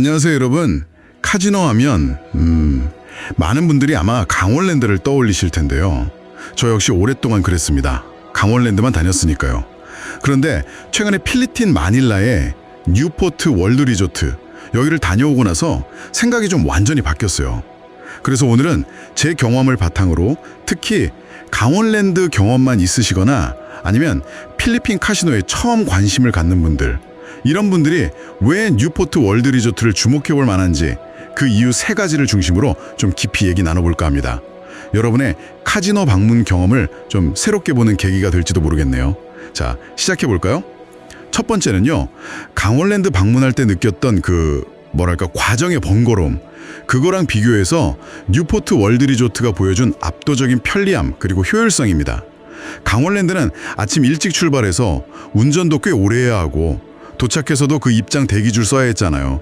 안녕하세요, 여러분. 카지노 하면 음, 많은 분들이 아마 강원랜드를 떠올리실 텐데요. 저 역시 오랫동안 그랬습니다. 강원랜드만 다녔으니까요. 그런데 최근에 필리핀 마닐라의 뉴포트 월드 리조트 여기를 다녀오고 나서 생각이 좀 완전히 바뀌었어요. 그래서 오늘은 제 경험을 바탕으로 특히 강원랜드 경험만 있으시거나 아니면 필리핀 카시노에 처음 관심을 갖는 분들 이런 분들이 왜 뉴포트 월드 리조트를 주목해 볼 만한지 그 이유 세 가지를 중심으로 좀 깊이 얘기 나눠볼까 합니다. 여러분의 카지노 방문 경험을 좀 새롭게 보는 계기가 될지도 모르겠네요. 자, 시작해 볼까요? 첫 번째는요. 강원랜드 방문할 때 느꼈던 그 뭐랄까 과정의 번거로움 그거랑 비교해서 뉴포트 월드 리조트가 보여준 압도적인 편리함 그리고 효율성입니다. 강원랜드는 아침 일찍 출발해서 운전도 꽤 오래 해야 하고 도착해서도 그 입장 대기줄 써야 했잖아요.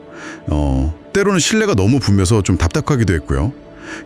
어, 때로는 실내가 너무 붐벼서 좀 답답하기도 했고요.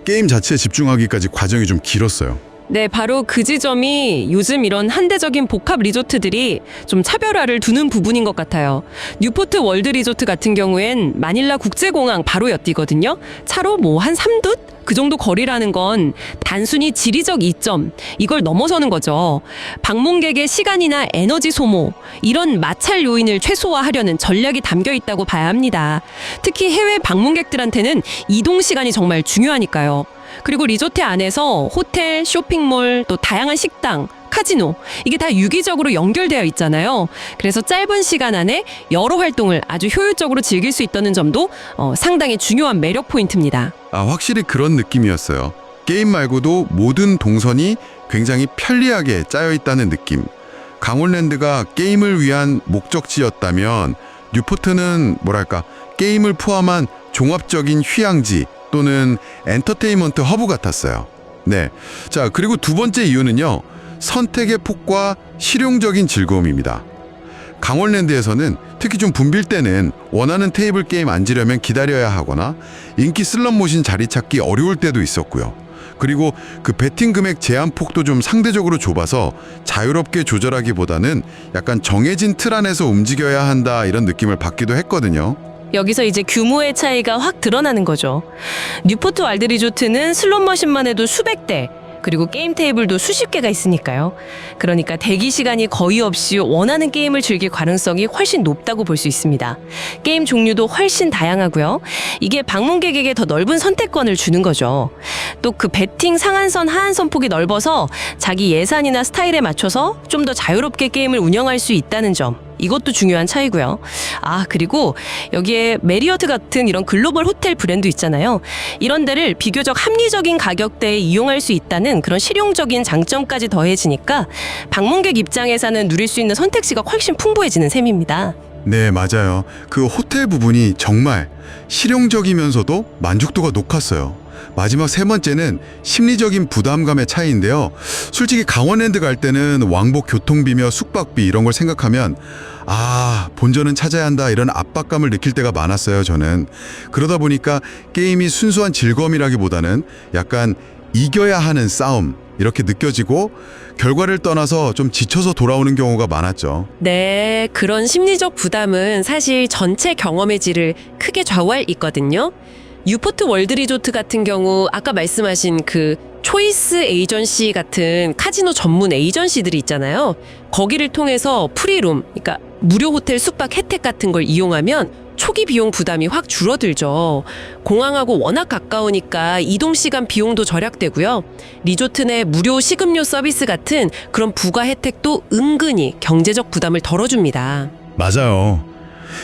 게임 자체에 집중하기까지 과정이 좀 길었어요. 네, 바로 그 지점이 요즘 이런 한대적인 복합 리조트들이 좀 차별화를 두는 부분인 것 같아요. 뉴포트 월드 리조트 같은 경우엔 마닐라 국제공항 바로 엿디거든요. 차로 뭐 한 3둣? 그 정도 거리라는 건 단순히 지리적 이점, 이걸 넘어서는 거죠. 방문객의 시간이나 에너지 소모, 이런 마찰 요인을 최소화하려는 전략이 담겨 있다고 봐야 합니다. 특히 해외 방문객들한테는 이동 시간이 정말 중요하니까요. 그리고 리조트 안에서 호텔, 쇼핑몰, 또 다양한 식당, 카지노 이게 다 유기적으로 연결되어 있잖아요. 그래서 짧은 시간 안에 여러 활동을 아주 효율적으로 즐길 수 있다는 점도 어, 상당히 중요한 매력 포인트입니다. 아, 확실히 그런 느낌이었어요. 게임 말고도 모든 동선이 굉장히 편리하게 짜여 있다는 느낌. 강원랜드가 게임을 위한 목적지였다면 뉴포트는 뭐랄까 게임을 포함한 종합적인 휴양지 또는 엔터테인먼트 허브 같았어요. 네. 자, 그리고 두 번째 이유는요. 선택의 폭과 실용적인 즐거움입니다. 강원랜드에서는 특히 좀 붐빌 때는 원하는 테이블 게임 앉으려면 기다려야 하거나 인기 슬롯머신 자리 찾기 어려울 때도 있었고요. 그리고 그 베팅 금액 제한 폭도 좀 상대적으로 좁아서 자유롭게 조절하기보다는 약간 정해진 틀 안에서 움직여야 한다 이런 느낌을 받기도 했거든요. 여기서 이제 규모의 차이가 확 드러나는 거죠. 뉴포트 월드 리조트는 슬롯 머신만 해도 수백 대, 그리고 게임 테이블도 수십 개가 있으니까요. 그러니까 대기 시간이 거의 없이 원하는 게임을 즐길 가능성이 훨씬 높다고 볼 수 있습니다. 게임 종류도 훨씬 다양하고요. 이게 방문객에게 더 넓은 선택권을 주는 거죠. 또 그 배팅 상한선 하한선 폭이 넓어서 자기 예산이나 스타일에 맞춰서 좀 더 자유롭게 게임을 운영할 수 있다는 점. 이것도 중요한 차이고요. 아, 그리고 여기에 메리어트 같은 이런 글로벌 호텔 브랜드 있잖아요. 이런 데를 비교적 합리적인 가격대에 이용할 수 있다는 그런 실용적인 장점까지 더해지니까 방문객 입장에서는 누릴 수 있는 선택지가 훨씬 풍부해지는 셈입니다. 네, 맞아요. 그 호텔 부분이 정말 실용적이면서도 만족도가 높았어요. 마지막 세 번째는 심리적인 부담감의 차이인데요. 솔직히 강원랜드 갈 때는 왕복 교통비며 숙박비 이런 걸 생각하면 아, 본전은 찾아야 한다 이런 압박감을 느낄 때가 많았어요, 저는. 그러다 보니까 게임이 순수한 즐거움이라기보다는 약간 이겨야 하는 싸움 이렇게 느껴지고 결과를 떠나서 좀 지쳐서 돌아오는 경우가 많았죠. 네, 그런 심리적 부담은 사실 전체 경험의 질을 크게 좌우할 있거든요. 뉴포트 월드 리조트 같은 경우 아까 말씀하신 그 초이스 에이전시 같은 카지노 전문 에이전시들이 있잖아요. 거기를 통해서 프리룸, 그러니까 무료 호텔 숙박 혜택 같은 걸 이용하면 초기 비용 부담이 확 줄어들죠. 공항하고 워낙 가까우니까 이동 시간 비용도 절약되고요. 리조트 내 무료 식음료 서비스 같은 그런 부가 혜택도 은근히 경제적 부담을 덜어줍니다. 맞아요.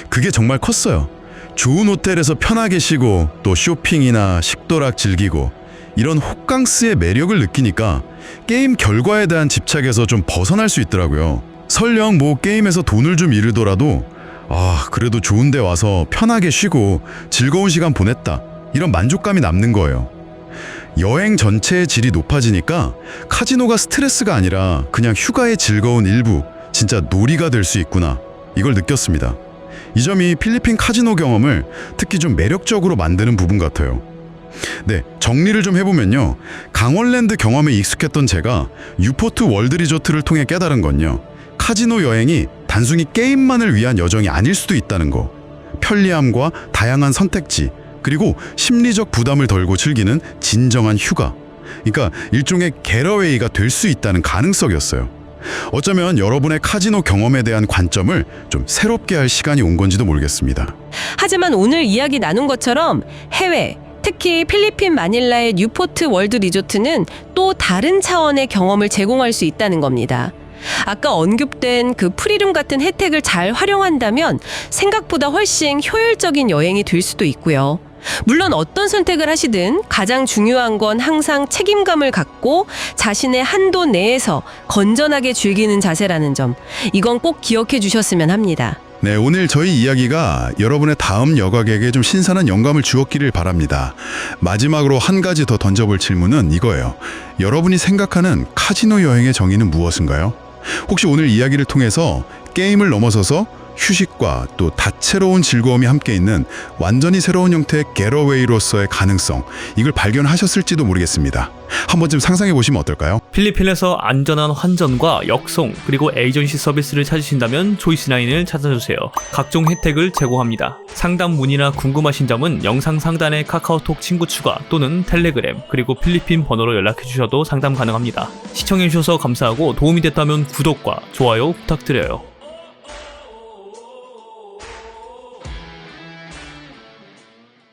그게 정말 컸어요. 좋은 호텔에서 편하게 쉬고 또 쇼핑이나 식도락 즐기고 이런 호캉스의 매력을 느끼니까 게임 결과에 대한 집착에서 좀 벗어날 수 있더라고요. 설령 뭐 게임에서 돈을 좀 잃더라도 아, 그래도 좋은 데 와서 편하게 쉬고 즐거운 시간 보냈다. 이런 만족감이 남는 거예요. 여행 전체의 질이 높아지니까 카지노가 스트레스가 아니라 그냥 휴가의 즐거운 일부, 진짜 놀이가 될 수 있구나. 이걸 느꼈습니다. 이 점이 필리핀 카지노 경험을 특히 좀 매력적으로 만드는 부분 같아요. 네, 정리를 좀 해보면요. 강원랜드 경험에 익숙했던 제가 유포트 월드 리조트를 통해 깨달은 건요. 카지노 여행이 단순히 게임만을 위한 여정이 아닐 수도 있다는 거. 편리함과 다양한 선택지, 그리고 심리적 부담을 덜고 즐기는 진정한 휴가. 그러니까 일종의 겟어웨이가 될 수 있다는 가능성이었어요. 어쩌면 여러분의 카지노 경험에 대한 관점을 좀 새롭게 할 시간이 온 건지도 모르겠습니다. 하지만 오늘 이야기 나눈 것처럼 해외, 특히 필리핀 마닐라의 뉴포트 월드 리조트는 또 다른 차원의 경험을 제공할 수 있다는 겁니다. 아까 언급된 그 프리룸 같은 혜택을 잘 활용한다면 생각보다 훨씬 효율적인 여행이 될 수도 있고요. 물론 어떤 선택을 하시든 가장 중요한 건 항상 책임감을 갖고 자신의 한도 내에서 건전하게 즐기는 자세라는 점. 이건 꼭 기억해 주셨으면 합니다. 네, 오늘 저희 이야기가 여러분의 다음 여각에게 좀 신선한 영감을 주었기를 바랍니다. 마지막으로 한 가지 더 던져볼 질문은 이거예요. 여러분이 생각하는 카지노 여행의 정의는 무엇인가요? 혹시 오늘 이야기를 통해서 게임을 넘어서서 휴식과 또 다채로운 즐거움이 함께 있는 완전히 새로운 형태의 겟어웨이로서의 가능성, 이걸 발견하셨을지도 모르겠습니다. 한 번쯤 상상해 보시면 어떨까요? 필리핀에서 안전한 환전과 역송 그리고 에이전시 서비스를 찾으신다면 조이스나인을 찾아주세요. 각종 혜택을 제공합니다. 상담 문의나 궁금하신 점은 영상 상단의 카카오톡 친구 추가 또는 텔레그램 그리고 필리핀 번호로 연락해 주셔도 상담 가능합니다. 시청해 주셔서 감사하고 도움이 됐다면 구독과 좋아요 부탁드려요.